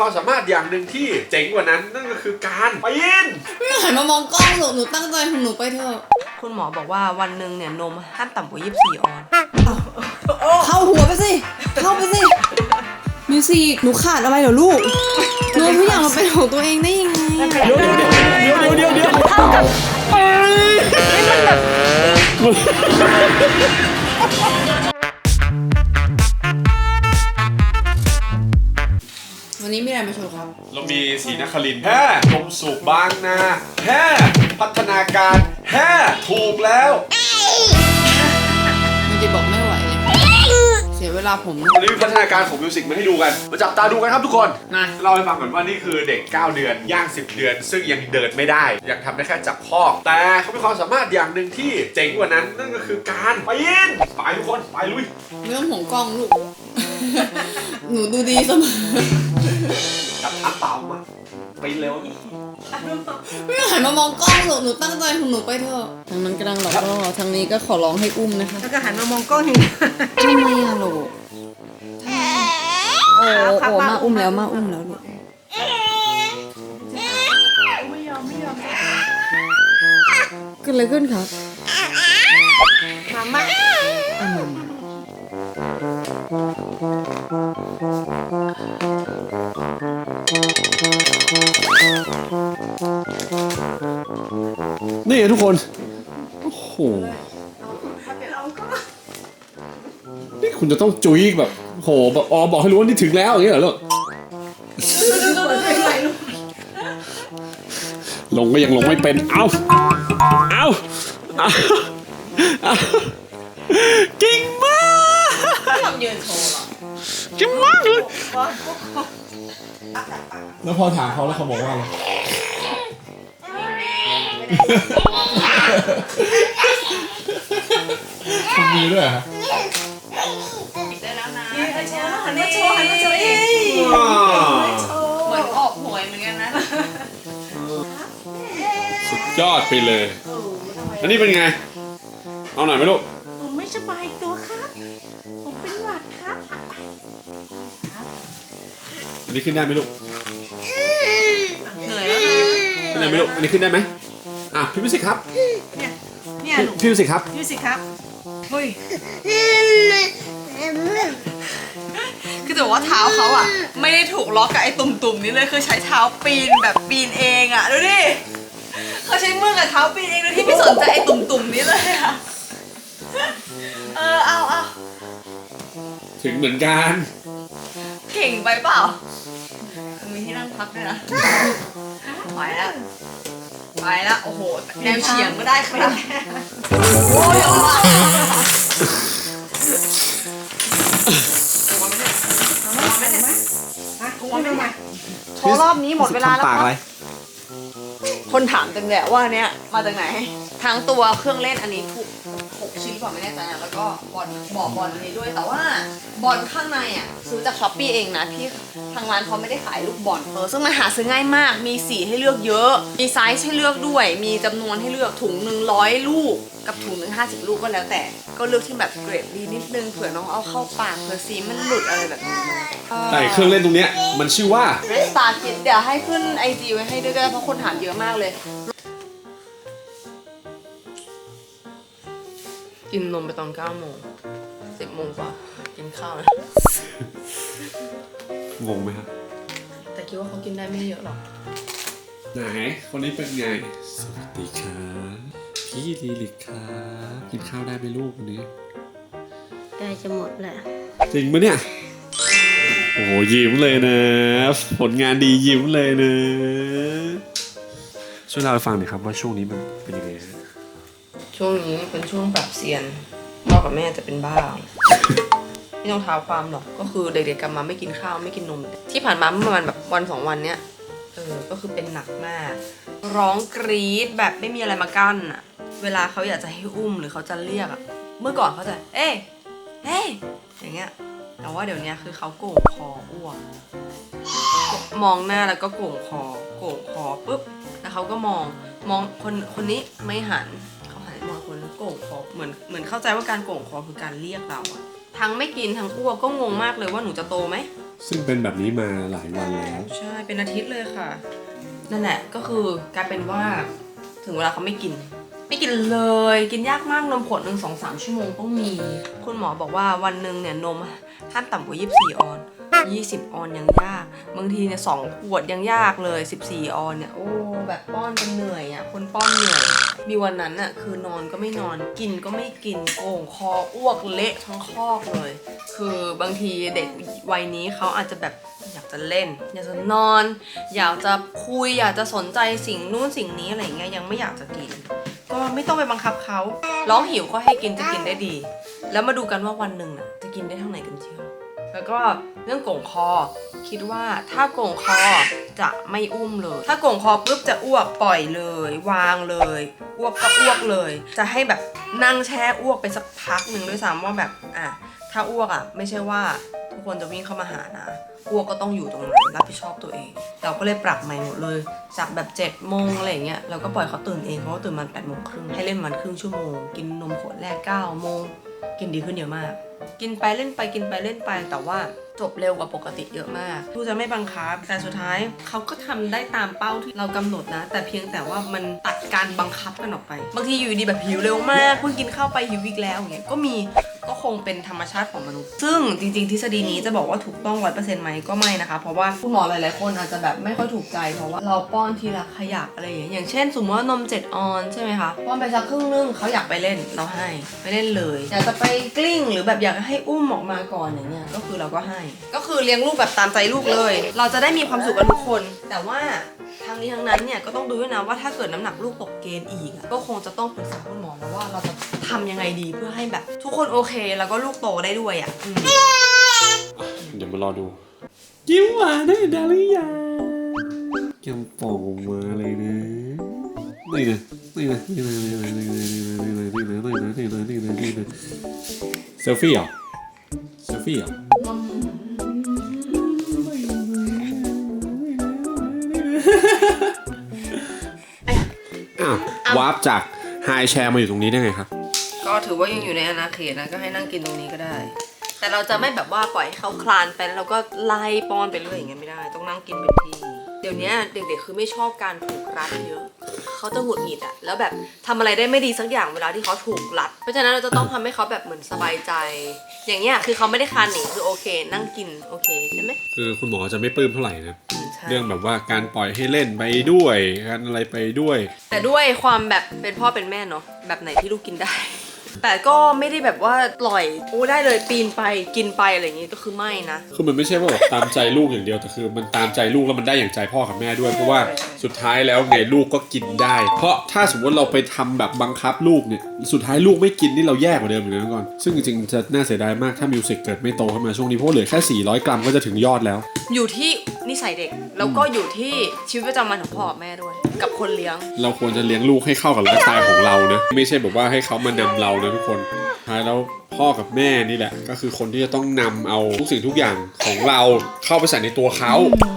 ความสามารถอย่างหนึ่งที่เจ๋งกว่านั้นนั่นก็คือการปีนไม่หันมามองกล้องหนูหนูตั้งใจของหนูไปเถอะคุณหมอบอกว่าวันหนึ่งเนี่ยนมห้ามต่ำกว่า 24 ออนเข้าหัวไปสิ เข้าไปสิ มิวสิกหนูขาดอะไรเหรอลูกหนูเอาทุกอย่างมาเป็นของตัวเองได้ยังไงอะเดี๋ยวเดี๋ยวเดี๋ยวเดี๋ยวเดี๋ยวเดี๋ยวเท่ากับ วันนี้มีอะไรมาโชว์ครับ เรามีสีนครินทร์แฮ่นมสุกบางนาแฮ่พัฒนาการแฮ่ถูกแล้ว มันจะบอกไม่ไหวเลยเสียเวลาผม วันนี้มีพัฒนาการของมิวสิกมาให้ดูกัน มาจับตาดูกันครับทุกคน มาเล่าให้ฟังก่อนว่านี่คือเด็ก 9 เดือน ย่าง 10 เดือน ซึ่งยังเดินไม่ได้ ยังทำได้แค่จับคอกแต่เขามีความสามารถอย่างหนึ่งที่เจ๋งกว่านั้น นั่นก็คือการปีนไปทุกคน ไปลุย ไม่ต้องห่วงกล้องลูก หนูดูดีเสมอ จับทางเปล่ามาปีนเร็วไม่หันมามองกล้องหนูหนูตั้งใจของหนูไปเถอะทางนั้นกำลังหลอกล่อทางนี้ก็ขอร้องให้อุ้มนะคะแล้วก็หันมามองกล้องอย่างนี้ทำไมอะลูกโอ้โอ้มาอุ้มแล้วมาอุ้มแล้วลูกไม่ยอมไม่ยอมเกิดอะไรขึ้นครับมามา นี่ทุกคน โอ้โห นี่คุณจะต้องจุยแบบโหแบบอ๋อบอกให้รู้ว่านี่ถึงแล้วอย่างเงี้ยเหรอลูกลงก็ยังลงไม่เป็น เอาเอาเอาเอาเก่งมาก ยืนโชว์ เหรอเก่งมากเลย แล้วพอถามเขาแล้วเขาบอกว่าอะไร ทำมือด้วยเหรอฮะได้แล้วนะหันมาโชว์หันมาโชว์เอ้ยเหมือนออกหวยเหมือนกันนะ สุดยอดไปเลย อันนี้เป็นไง เอาหน่อยไหมลูก ผมไม่สบายตัวครับ อันนี้ขึ้นได้ไหมลูกเหนื่อยแล้วนะขึ้นได้ไหมลูก อันนี้ขึ้นได้ไหมอะพี่มิวสิกครับ เนี่ยเนี่ยพี่ลูกพี่มิวสิกครับดูสิครับเฮ้ยคือแต่ว่าเท้าเขาอะ ไม่ได้ถูกล็อกกับไอ้ตุ่มๆนี้เลยคือใช้เท้าปีนแบบปีนเองอะดูดิเขาใช้มือกับเท้าปีนเองโดยที่ไม่สนใจไอ้ตุ่มๆนี้เลยอะเออเอาเอาถึงเหมือนกัน เก่งไปเปล่า มีที่นั่งพักด้วยนะไปแล้วไปแล้วโอ้โหแนวเฉียงก็ได้ครับโอ้ยเอาว่ะโชว์รอบนี้หมดเวลาแล้วปากคอะไรคนถามจังแหละว่าเนี้ยมาจากไหนทั้งตัวเครื่องเล่นอันนี้ถูก หกชิ้นกว่าไม่แน่ใจนะแล้วก็บอลบอกบอลอันนี้ด้วยแต่ว่าบอลข้างในอะซื้อจากช้อปปี้เองนะที่ทางร้านเขาไม่ได้ขายลูกบอลเออซึ่งมันหาซื้อง่ายมาก มีสีให้เลือกเยอะ มีไซส์ให้เลือกด้วย มีจำนวนให้เลือกถุงหนึ่งร้อยลูก กับถุงหนึ่งห้าสิบลูกก็แล้วแต่ ก็เลือกที่แบบเกรดดีนิดนึงเผื่อน้องเอาเข้าปากเผื่อสีมันหลุดอะไรแบบนี้แต่เครื่องเล่นตรงเนี้ยมันชื่อว่าเรสตาร์คิดเดี๋ยวให้ขึ้นไอจีไว้ให้ด้วยก็ได้เพราะคนถามเยอะมากเลย กินนมไปตอน9โมง10โมงกว่า กินข้าวนะ งงไหมครับแต่คิดว่าเขากินได้ไม่เยอะหรอก ไหนคนนี้เป็นไง สวัสดีครับพี่ลีลิกครับกินข้าวได้ไหมลูกวันนี้ ใกล้จะหมดแล้ว จริงปะเนี่ย โอ้โหยิ้มเลยนะ ผลงานดียิ้มเลยนะ ช่วยเล่าให้ฟังหน่อยครับว่าช่วงนี้มันเป็นยังไงฮะ ช่วงนี้เป็นช่วงปรับเซียนพ่อกับแม่จะเป็นบ้า ไม่ต้องเท้าความหรอกก็คือเด็กๆกลับมาไม่กินข้าวไม่กินนม ที่ผ่านมาเมื่อประมาณแบบวันสองวันเนี้ยเออก็คือเป็นหนักมาก ร้องกรี๊ดแบบไม่มีอะไรมากั้นอะเวลาเขาอยากจะให้อุ้มหรือเขาจะเรียกอะเมื่อก่อนเขาจะ เอ้เฮ้อย่างเงี้ยแต่ว่าเดี๋ยวนี้คือเขาโก่งคออ้วกมองหน้าแล้วก็โก่งคอ โก่งคอปุ๊บแล้วเขาก็มองมองคนคนนี้ไม่หัน เขาหันไปมองคนนั้นโก่งคอเหมือนเหมือนเข้าใจว่าการโก่งคอคือการเรียกเราอะทั้งไม่กินทั้งอ้วกก็งงมากเลยว่าหนูจะโตไหมซึ่งเป็นแบบนี้มาหลายวันแล้วใช่เป็นอาทิตย์เลยค่ะ นั่นแหละก็คือกลายเป็นว่าถึงเวลาเขาไม่กิน ไม่กินเลยกินยากมากนมขวดหนึ่งสองสามชั่วโมงต้องมี คุณหมอบอกว่าวันหนึ่งเนี่ยนมห้ามต่ำกว่า 24 ออน 20 ออนยังยาก บางทีเนี่ยสองขวดยังยากเลย 14 ออนเนี่ย โอ้ แบบป้อนกันเหนื่อยอะ คนป้อนเหนื่อย มีวันนั้นอะ คือนอนก็ไม่นอน กินก็ไม่กิน โก่งคออ้วกเละทั้งคอกเลย คือบางทีเด็กวัยนี้เขาอาจจะแบบอยากจะเล่น อยากจะนอน อยากจะคุย อยากจะสนใจสิ่งนู้นสิ่งนี้อะไรอย่างเงี้ย ยังไม่อยากจะกิน ก็ไม่ต้องไปบังคับเขา ร้องหิวก็ให้กินจะกินได้ดี แล้วมาดูกันว่าวันหนึ่งน่ะจะกินได้เท่าไหร่กันเชียว แล้วก็เรื่องโก่งคอ คิดว่าถ้าโก่งคอจะไม่อุ้มเลย ถ้าโก่งคอปุ๊บจะอ้วกปล่อยเลย วางเลยอ้วกก็อ้วกเลย จะให้แบบนั่งแช่อ้วกไปสักพักหนึ่งด้วยซ้ำว่าแบบอะถ้าอ้วกอะไม่ใช่ว่าทุกคนจะวิ่งเข้ามาหานะอ้วกก็ต้องอยู่ตรงนั้นรับผิดชอบตัวเอง เราก็เลยปรับใหม่หมดเลย จากแบบ7จ็ดโมงอะไรเงี้ยเราก็ปล่อยเขาตื่นเองเขาก็ตื่นมาแปดโมงครึ่งให้เล่นมันครึ่งชั่วโมง กินนมขวดแรก9ก้าโมงกินดีขึ้นเยอะมาก กินไปเล่นไปกินไปเล่นไปแต่ว่า จบเร็วกว่าปกติเยอะมากทูจะไม่บังคับ แต่สุดท้ายเขาก็ทำได้ตามเป้าที่เรากำหนดนะ แต่เพียงแต่ว่ามันตัดการบังคับกันออกไป บางทีอยู่ดีแบบหิวเร็วมากเพิ่งกินข้าวไปหิวอีกแล้วอย่างเงี้ยก็มีก็คงเป็นธรรมชาติของมนุษย์ ซึ่งจริง ๆ ทฤษฎีนี้จะบอกว่าถูกต้องร้อยเปอร์เซ็นต์ไหมก็ไม่นะคะ เพราะว่าคุณหมอหลายๆคนอาจจะแบบไม่ค่อยถูกใจ เพราะว่าเราป้อนทีละขยักอะไรอย่างเงี้ยอย่างเช่น สมมติว่านม7ออนใช่ไหมคะป้อนไปสักครึ่งนึงเขาอยากไปเล่นเราให้ไปเล่นเลย อยากจะไปกลิ้งหรือแบบอยากให้อุ้มออกมาก่อนอย่างเงี้ยก็คือเราก็ให้ก็คือเลี้ยงลูกแบบตามใจลูกเลย เราจะได้มีความสุขกันทุกคน แต่ว่าทางนี้ทางนั้นเนี่ยก็ต้องดูด้วยนะว่าถ้าเกิดน้ำหนักลูกตกเกณฑ์อีกอะก็คงจะต้องปรึกษาคุณหมอแล้วว่าเราจะทำยังไงดีเพื่อให้แบบ ทุกคนโอเค แล้วก็ลูกโตได้ด้วยอะอืมเดี๋ยวมารอดูยิ้มหวานได้ดาริยายังปองออกมาเลยนะนี่นะนี่นะนี่นะนี่นะนี่นะนี่นะนี่นะนี่นะนี่นะนี่นะนี่นะเซลฟี่เหรอเซลฟี่เหรออ้า ววาร์ปจากไฮแชร์มาอยู่ตรงนี้ได้ไงครับ ก็ถือว่ายังอยู่ในอาณาเขตนะก็ให้นั่งกินตรงนี้ก็ได้ แต่เราจะไม่แบบว่าปล่อยให้เขาคลานไปแล้วเราก็ไล่ป้อนไปเรื่อยอย่างเงี้ยไม่ได้ต้องนั่งกินเป็นที่ เดี๋ยวนี้เด็กๆคือไม่ชอบการถูกรัดเยอะเขาจะหงุดหงิดอะแล้วแบบทำอะไรได้ไม่ดีสักอย่างเวลาที่เขาถูกรัด เพราะฉะนั้นเราจะต้องทำให้เขาแบบเหมือนสบายใจ อย่างเงี้ยคือเขาไม่ได้คลานหนีคือโอเค นั่งกินโอเคใช่ไหมคือคุณหมอจะไม่ปลื้มเท่าไหร่นะอืมใช่ เรื่องแบบว่าการปล่อยให้เล่นไปด้วยการอะไรไปด้วย แต่ด้วยความแบบเป็นพ่อเป็นแม่เนาะแบบไหนที่ลูกกินได้ แต่ก็ไม่ได้แบบว่าปล่อยโอ้ได้เลยปีนไปกินไปอะไรอย่างงี้ก็คือไม่นะ คือมันไม่ใช่ว่าแบบตามใจลูกอย่างเดียวแต่คือ มันตามใจลูกแล้วมันได้อย่างใจพ่อกับแม่ด้วยเพราะว่าสุดท้ายแล้วไงลูกก็กินได้ เพราะถ้าสมมติเราไปทำแบบบังคับลูกเนี่ยสุดท้ายลูกไม่กินนี่เราแย่กว่าเดิมอยู่นะก่อนซึ่งจริงๆจะน่าเสียดายมากถ้ามิวสิกเกิดไม่โตขึ้นมาช่วงนี้เพราะว่าเหลือแค่ 400 กรัมก็จะถึงยอดแล้ว อยู่ที่นิสัยเด็ก แล้วก็อยู่ที่ชีวิตประจำวันของพ่อกับแม่ด้วย กับคนเลี้ยง เราควรจะเลี้ยงลูกให้เข้ากับไลฟ์สไตล์ของเรานะไม่ใช่แบบว่าให้เขามานำเรานะทุกคนท้ายแล้วพ่อกับแม่นี่แหละ ก็คือคนที่จะต้องนำเอาทุกสิ่งทุกอย่างของเราเข้าไปใส่ในตัวเขา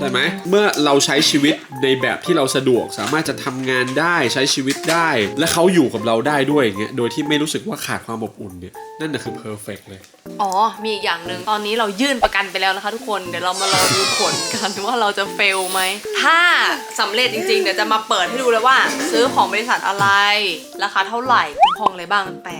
ใช่ไหมเมื่อเราใช้ชีวิตในแบบที่เราสะดวก สามารถจะทำงานได้ใช้ชีวิตได้ และเขาอยู่กับเราได้ด้วยอย่างเงี้ยโดยที่ไม่รู้สึกว่าขาดความอบอุ่นเนี่ยนั่นน่ะคือเพอร์เฟกเลย อ๋อ มีอีกอย่างหนึ่งตอนนี้เรายื่นประกันไปแล้วนะคะ ทุกคน เดี๋ยวเรามารอดูผลกันว่าเราจะเฟลไหม ถ้าสำเร็จจริงๆ เดี๋ยวจะมาเปิดให้ดูเลยว่า ซื้อของบริษัทอะไร ราคาเท่าไหร่คุ้มครองอะไรบ้างแต่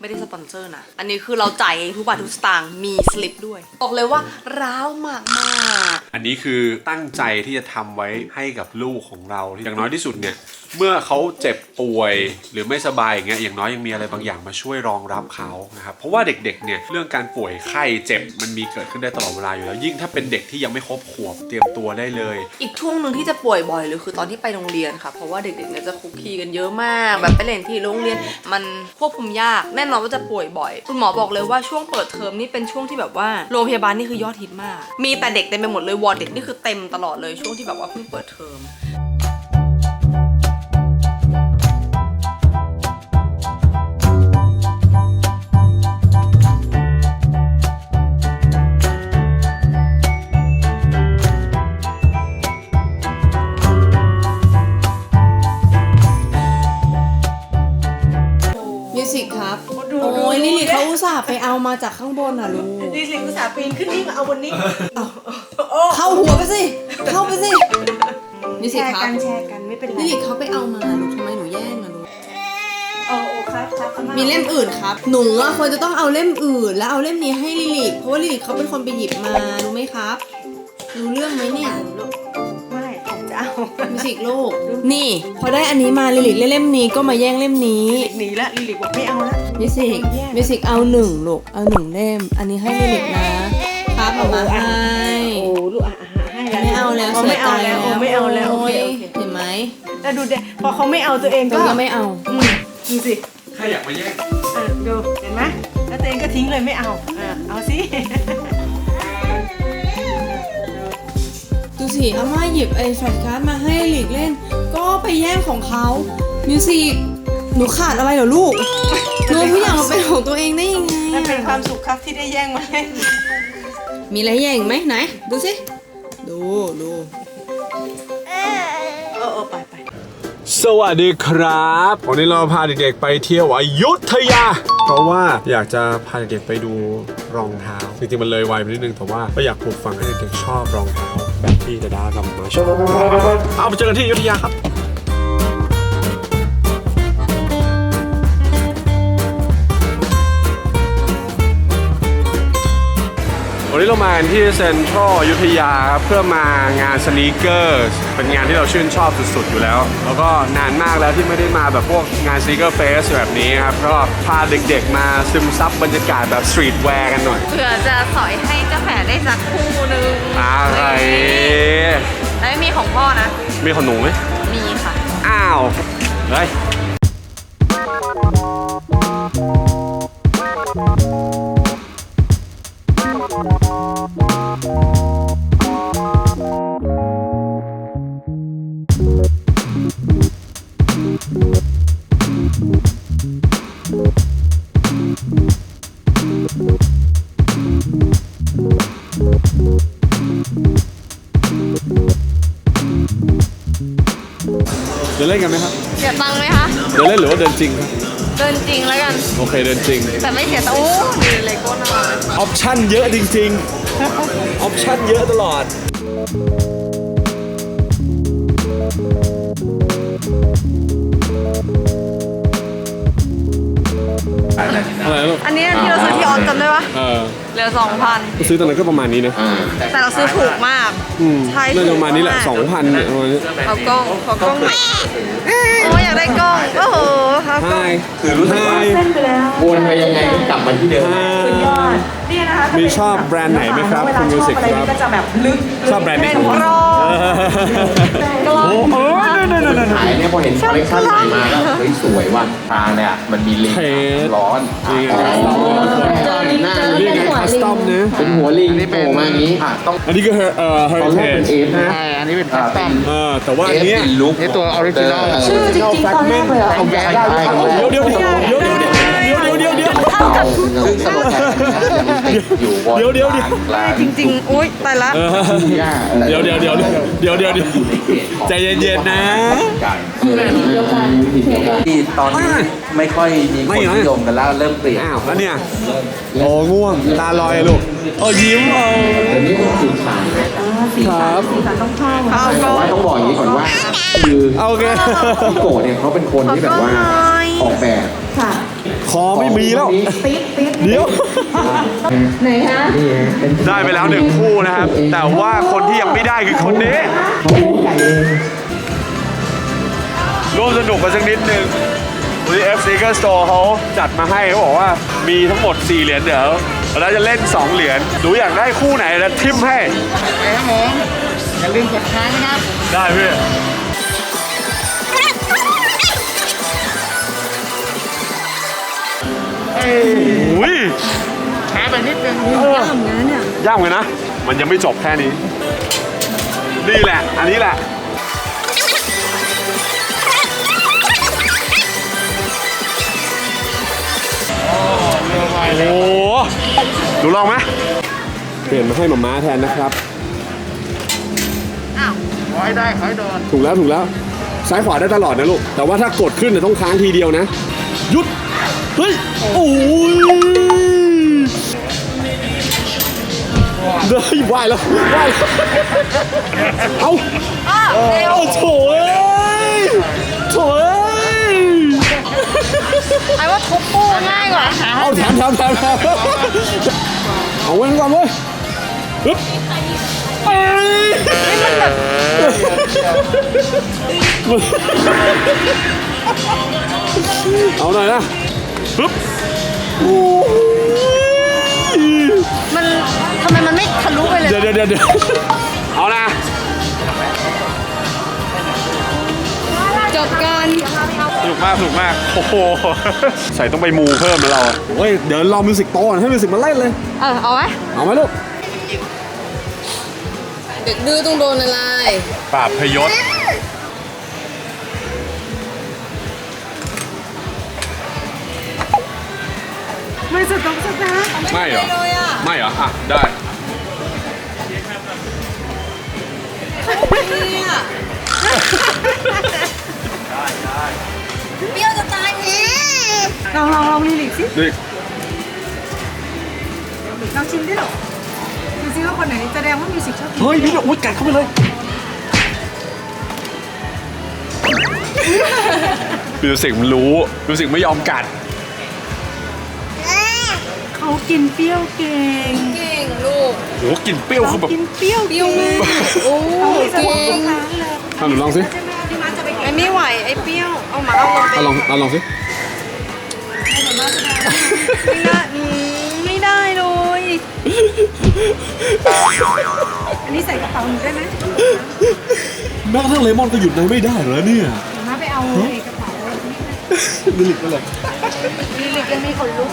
ไม่ได้สปอนเซอร์นะ อันนี้คือเราจ่ายเองทุกบาททุกสตางค์มีสลิปด้วย บอกเลยว่าร้าวมากมากอันนี้คือตั้งใจที่จะทำไว้ให้กับลูกของเราอย่างน้อยที่สุดเนี่ย เมื่อเขาเจ็บป่วยหรือไม่สบายอย่างเงี้ยอย่างน้อยยังมีอะไรบางอย่างมาช่วยรองรับเขานะครับเพราะว่าเด็กๆเนี่ยเรื่องการป่วยไข้เจ็บมันมีเกิดขึ้นได้ตลอดเวลาอยู่แล้ว ยิ่งถ้าเป็นเด็กที่ยังไม่ครบขวบเตรียมตัวได้เลย อีกช่วงหนึ่งที่จะป่วยบ่อยเลยคือตอนที่ไปโรงเรียนค่ะ เพราะว่าเด็กๆเนี่ยจะคุกคีกันเยอะมาก แบบไปเล่นที่โรงเรียนมันควบคุมยากแน่นอนว่าจะป่วยบ่อย คุณหมอบอกเลยว่าช่วงเปิดเทอมนี่เป็นช่วงที่แบบว่าโรงพยาบาลนี่คือยอดฮิตมาก มีแต่เด็กเต็มไปหมดเลยวอร์ดเด็กนี่คือเต็มตลอดเลยช่วงที่แบบว่าเพิ่งเปิดเทอม เอามาจากข้างบนอะลูกลิลิกอุตส่าห์ปีนขึ้นนี่มาเอาบนนี้เข้าหัวไปสิ เข้าไปสินี่แชสิร์ครักับนแชร์กันไม่เป็นไรนี่ลิเขาไปเอามาลูกทำไมหนูแย่งอะลูก โอ้โอ้ครับครับอาามีเล่มอื่นครับ หนูอะควรจะต้องเอาเล่มอื่น แล้วเอาเล่มนี้ให้ลิลิเพราะว่าลิลิเขาเป็นคนไปหยิบมารู้ไหมครับ รู้เรื่องไหมเนี่ยไม่ผ มจะเอามิสิกลูกนี่ พอได้อันนี้มาลิลิเล่มนี้ก็มาแย่งเล่มนี้หนีละลิลิกบอกไม่เอาละมิสิกมิสิกเอาหนึ่งลูกเอาหนึ่งเล่ม อันนี้ให้ลิลินะครับเอามาให้โอ้ลูกอะอะให้แล้วไม่เอาแล้วโไม่เอาแล้วโอ้ไม่เอาแล้วโอเคโอเคเห็นไหมแล้วดูเด็พอเขาไม่เอาตัวเองก็ก็ยังไม่เอาอืมดูสิใครอยากมาแย่งเออดูเห็นไหมแล้วตัวเองก็ทิ้งเลยไม่เอาเออเอาสิ ดูสิอาม่าหยิบไอ้แฟลชการ์ดมาให้ลิลิเล่น ก็ไปแย่งของเขามิวสิกหนูขาดอะไรเหรอลูกหนูทุกอย่างมาเป็นของตัวเองได้ยังไงมันเป็นอะความสุขครับที่ได้แย่งมาให้มีอะไรแย่งอีกไหมไหน ดูสิ ดูดูเออเออไปไปสวัสดีครับ วันนี้เราพาเด็กๆไปเที่ยวอยุธยา เพราะว่าอยากจะพาเด็กๆไปดูรองเท้า จริงๆมันเลยวัยไปนิดนึงแต่ว่าก็อยากปลูกฝังให้เด็กๆชอบรองเท้าแบบ ที่ดาดากับมาชอบเอาไปเจอกันที่อยุธยาครับวันนี้เรามาที่เซ็นทรัลอยุธยาครับเพื่อมางานสนีกเกอร์เป็นงานที่เราชื่นชอบสุดๆอยู่แล้ว แล้วก็นานมากแล้วที่ไม่ได้มาแบบพวกงานสนีกเกอร์เฟสแบบนี้ครับก็พาเด็กๆมาซึมซับบรรยากาศแบบสตรีทแวร์กันหน่อยเผื่อจะสอยให้เจ้าแฝดได้สักคู่นึงอะไร แล้วไม่มีของพ่อนะ มีขนมไหมมีค่ะ อ้าวเฮ้ย เดินเล่นกันไหมครับ เสียตังค์ไหมคะ เดินเล่นหรือว่าเดินจริงครับ เดินจริงแล้วกัน โอเคเดินจริง แต่ไม่เสียตังค์โอ้ดีเลโก้น่ารักออปชั่นเยอะจริงๆ ออปชั่นเยอะตลอด อะไรลูก อันนี้ที่เราซื้อที่ออสจำได้ปะ เออ เหลือสองพันซื้อตอนนั้นก็ประมาณนี้นะแต่เราซื้อถูกมาก อืมใช่น่าจะประมาณนี้แหละถูกมากสองพันเนี่ยประมาณนี้เอากล้องขอกล้องหน่อยโอ้ยอยากได้กล้องโอ้โหครับกล้อง Hi คือรู้สึกว่าวนไปยังไงก็กลับมาที่เดิมนี่นะคะมีชอบแบรนด์ไหนไหมครับคุณมิวสิกครับก็จะแบบลึกชอบแบรนด์ไหนเป็นของกเราล้องโอ้โห ขายเนี่ยพอเห็นคอลเลคชันใหม่มาก็เฮ้ยสวยว่ะตาเนี่ยมันมีลิงร้อนนี่ไงหน้านี่ไงคัสตอมนะเป็นหัวลิงนี่เป็นมาอย่างนี้อะต้องอันนี้ก็เอ่อเฮอร์เทนจเอฟนะอันนี้เป็นคัสตอมเออแต่ว่าเออันฟนี้ลุคนี่ตัวออริจินอลชื่อจริงๆตอนแรกเลยเอาใหญ่ใช่เดี๋ยวเดี๋ยวเดี๋ยวเดี๋ยวเดี๋ยวเดี๋ยว ซึ่งสโลแกนมันติดอยู่บนเดี๋ยวเดี๋ยวเดี๋ยวกลางจริงๆอุ้ยตายละ เออหญ้าอะไรเดี๋ยวเดี๋ยวเดี๋ยวเดี๋ยวเดี๋ยวเดี๋ยวใจเย็นๆนะที่ตอนนี้ไม่ค่อยมีไม่คนเหรอ นิยมกันแล้วเริ่มเปลี่ยน อ้าวแล้วเนี่ยโอ้ง่วงตาลอยอะลูกโอ้ยิ้มเออ อันนี้เป็นสีขาวครับเอากล้แต่องว่าต้องบอกอย่างนี้ก่อนว่า คือโอเค พี่โกะเนี่ยเขาเป็นคนที่แบบว่าอ อกแบบคอไม่มีแล้วเดี๋ยวได้ไปแล้วหนึ่งคู่นะครับ แต่ว่าคนที่ยังไม่ได้คือคนนี้ร่วมสนุกกันสักนิดนึงวันนี้ F Sneaker Store เขาจัดมาให้เขาบอกว่ามีทั้งหมด 4 เหรียญเดี๋ยวเราจะเล่น 2 เหรียญหนูอยากได้คู่ไหนแล้วทิมให้ ครับผมอย่าลืมกดค้างนะครับ ได้พี่ อุ้ยช้าไปนิดนึงทำงานเนี่ย ยากเลยนะ มันยังไม่จบแค่นี้ นี่แหละ อันนี้แหละโอ้โหดูลองไหมเปลี่ยนมาให้หมาม้าแทนนะครับขอให้ได้ขอให้โดน ถูกแล้วถูกแล้ว ซ้ายขวาได้ตลอดนะลูก แต่ว่าถ้ากดขึ้นเนี่ยต้องค้างทีเดียวนะ หยุด เฮ้ย โอ้ยเดินไหวแล้วไหวแล้วเอาเอาโถเอ้ยโถเอ้ยไอ้ว่าทุบปูง่ายกว่าเอาแถมแถมแถมแถมเอาเว้นก่อนเว้ยปึ๊บเอ้ยเอาหน่อยนะ ปึ๊บโอ้ยมันทำไมมันไม่ทะลุไปเลย เดี๋ยวเดี๋ยวเดี๋ยวเดี๋ยวเอานะจบกันสนุกมากสนุกมากโอ้โหใส่ต้องไปมูเพิ่มนะเราอะโอ้ยเดี๋ยวรอมิวสิกโตก่อนให้มิวสิกมาเล่นเลย เออเอาไหมเอาไหมลูก เด็กดื้อต้องโดนอะไรปราบพยศ ไม่สต๊อกสตาร์ทไม่เหรอ เลยอะไม่เหรอ อะ ได้ เนี่ยเปรี้ยวจะตายลองลองลองลีลิกสินี่ลองชิมดิหรอดูซิว่าคนไหนแสดงว่ามิวสิกชอบกินเฮ้ยนี่อุ้ยกัดเข้าไปเลย มิวสิกมันรู้มิวสิกไม่ยอมกัด เขากินเปรี้ยวเก่งเก่งลูกโอ้โหกลิ่นเปรี้ยวคือแบบ กินเปรี้ยวเปรี้ยวมากโอ้เก่งเอาหนูลองสิ ไอ้ไม่ไหวไอ้เปรี้ยวเอามาเอาลงไปเอาลองเอาลองสิ ไม่ได้อืมไม่ได้เลยอันนี้ใส่กระเป๋าหนูได้ไหมแม้กระทั่งเลมอนก็หยุดนายไม่ได้เหรอเนี่ยมาไปเอาเอกกระเป๋าลิลิกก็เลยลีลิกยังมีขนลุก